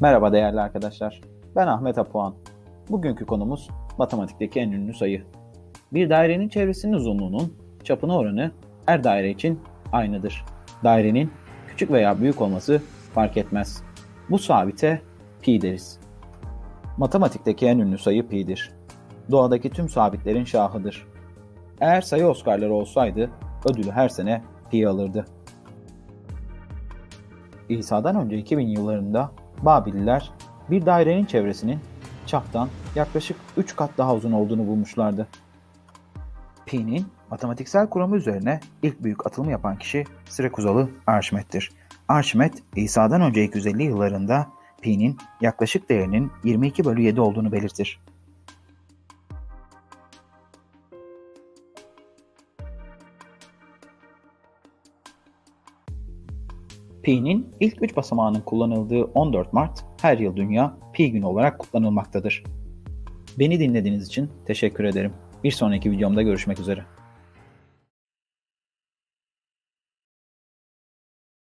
Merhaba değerli arkadaşlar. Ben Ahmet Apuan. Bugünkü konumuz matematikteki en ünlü sayı. Bir dairenin çevresinin uzunluğunun çapına oranı her daire için aynıdır. Dairenin küçük veya büyük olması fark etmez. Bu sabite pi deriz. Matematikteki en ünlü sayı pi'dir. Doğadaki tüm sabitlerin şahıdır. Eğer sayı Oscar'ları olsaydı ödülü her sene pi alırdı. İsa'dan önce 2000 yıllarında Babililer bir dairenin çevresinin çaptan yaklaşık 3 kat daha uzun olduğunu bulmuşlardı. Pi'nin matematiksel kuramı üzerine ilk büyük atılımı yapan kişi Sirakuzalı Arşimet'tir. Arşimet, İsa'dan önce 250 yıllarında Pi'nin yaklaşık değerinin 22 bölü 7 olduğunu belirtir. Pi'nin ilk 3 basamağının kullanıldığı 14 Mart her yıl Dünya Pi günü olarak kutlanılmaktadır. Beni dinlediğiniz için teşekkür ederim. Bir sonraki videomda görüşmek üzere.